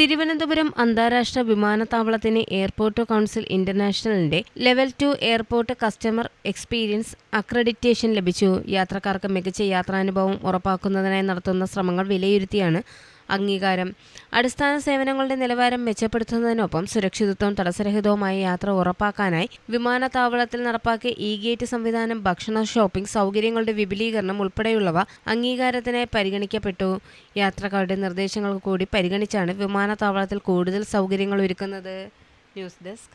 തിരുവനന്തപുരം അന്താരാഷ്ട്ര വിമാനത്താവളത്തിന് airport council ഇന്റർനാഷണലിന്റെ level two airport customer experience accreditation ലഭിച്ചു. യാത്രക്കാർക്ക് മികച്ച യാത്രാനുഭവം ഉറപ്പാക്കുന്നതിനായി നടത്തുന്ന ശ്രമങ്ങൾ വിലയിരുത്തിയാണ് അംഗീകാരം. അടിസ്ഥാന സേവനങ്ങളുടെ നിലവാരം മെച്ചപ്പെടുത്തുന്നതിനൊപ്പം സുരക്ഷിതത്വം തടസ്സരഹിതവുമായ യാത്ര ഉറപ്പാക്കാനായി വിമാനത്താവളത്തിൽ നടപ്പാക്കിയ ഇ ഗേറ്റ് സംവിധാനം ഭക്ഷണ ഷോപ്പിംഗ് സൗകര്യങ്ങളുടെ വിപുലീകരണം ഉൾപ്പെടെയുള്ളവ അംഗീകാരത്തിനായി പരിഗണിക്കപ്പെട്ടു. യാത്രക്കാരുടെ നിർദ്ദേശങ്ങൾ കൂടി പരിഗണിച്ചാണ് വിമാനത്താവളത്തിൽ കൂടുതൽ സൗകര്യങ്ങൾ ഒരുക്കുന്നത്. News desk.